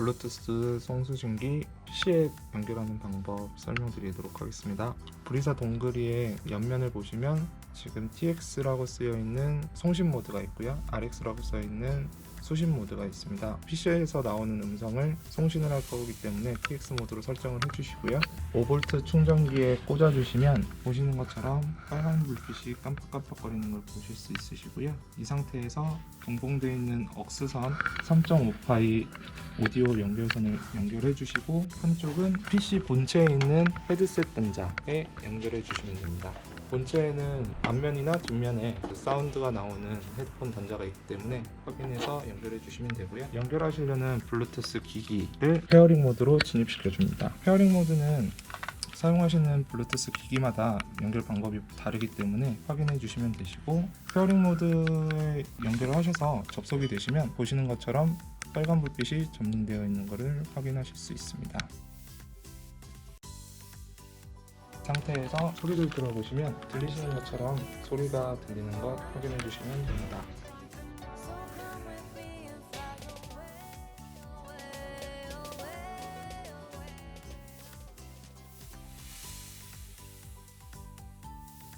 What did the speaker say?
블루투스 송수증기 PC에 연결하는 방법 설명드리도록 하겠습니다. 브리사 동그리의 옆면을 보시면 지금 TX라고 쓰여 있는 송신 모드가 있고요. RX라고 써 있는 수신 모드가 있습니다. PC에서 나오는 음성을 송신을 할 거기 때문에 TX 모드로 설정을 해주시고요. 5V 충전기에 꽂아주시면 보시는 것처럼 빨간 불빛이 깜빡깜빡거리는 걸 보실 수 있으시고요. 이 상태에서 동봉되어 있는 억스선 3.5파이 오디오 연결선을 연결해 주시고 한쪽은 PC 본체에 있는 헤드셋 등자에 연결해 주시면 됩니다. 본체에는 앞면이나 뒷면에 그 사운드가 나오는 헤드폰 단자가 있기 때문에 확인해서 연결해 주시면 되고요. 연결하시려는 블루투스 기기를 페어링 모드로 진입시켜 줍니다. 페어링 모드는 사용하시는 블루투스 기기마다 연결 방법이 다르기 때문에 확인해 주시면 되시고 페어링 모드에 연결을 하셔서 접속이 되시면 보시는 것처럼 빨간 불빛이 점등되어 있는 것을 확인하실 수 있습니다. 상태에서 소리를 들어보시면 들리시는 것처럼 소리가 들리는 것 확인해 주시면 됩니다.